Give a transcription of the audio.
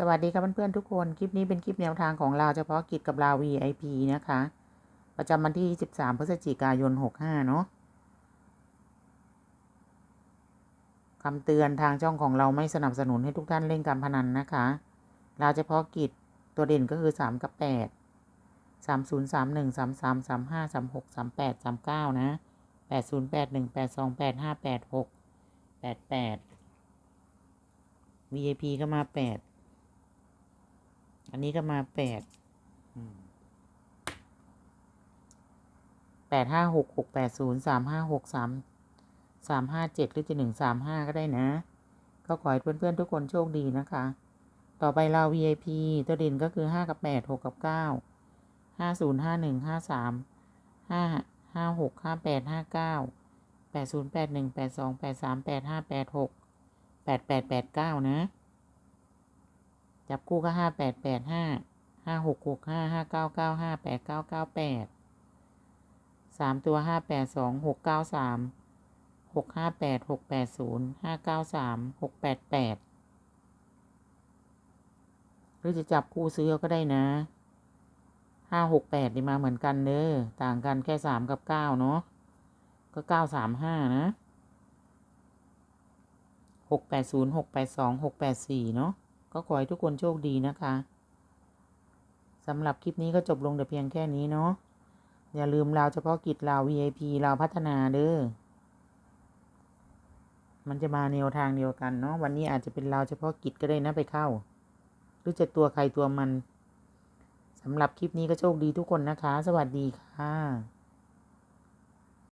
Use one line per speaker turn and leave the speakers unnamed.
สวัสดีครับเพื่อนๆทุกคน คลิปนี้เป็นคลิปแนวทางของเราเฉพาะกิจกับเราว VIP นะคะ ประจำวันที่ 13 พฤศจิกายน 65 เนาะคำเตือนทางช่องของเราไม่สนับสนุนให้ทุกท่านเล่นการพนันนะคะ เราเฉพาะกิจตัวเด่นก็คือ 3 กับ 8 30 31 33 35 36 38 39 นะ 80 81 82 85 86 88 VIP ก็มา 8 อันนี้ก็มาแปดแปดห้าหกหกแปดศูนย์สามห้าหกสามสามห้าเจ็ดหรือจะหนึ่งสามห้าก็ได้นะ ก็ขอให้เพื่อนๆทุกคนโชคดีนะคะ ต่อไปเรา VIP ตัวเด่นก็คือห้ากับแปดหกกับเก้าห้าศูนย์ห้าหนึ่งห้าสามห้าห้าหกห้าแปดห้าเก้าแปดศูนย์แปดหนึ่งแปดสองแปดสามแปดห้าแปดหกแปดแปดแปดเก้านะ จับคู่ก็ห้าแปดแปดห้าห้าหกหกห้าห้าเก้าเก้าห้าแปดเก้าเก้าแปดสามตัวห้าแปดสองหกเก้าสามหกห้าแปดหกแปดศูนย์ห้าเก้าสามหกแปดแปดหรือจะจับคู่ซื้อก็ได้นะห้าหกแปดนี่มาเหมือนกันเด้อต่างกันแค่สามกับเก้าเนาะก็เก้าสามห้านะหกแปดศูนย์หกแปดสองหกแปดสี่เนาะ ก็ขอให้ทุกคนโชคดีนะคะสำหรับคลิปนี้ก็จบลงแต่เพียงแค่นี้เนาะอย่าลืมเราเฉพาะกิจเรา VIP เราพัฒนาเด้อมันจะมาแนวทางเดียวกันเนาะวันนี้อาจจะเป็นเราเฉพาะกิจก็ได้นะไปเข้า หรือจะตัวใครตัวมันสำหรับคลิปนี้ก็โชคดีทุกคนนะคะ สวัสดีค่ะ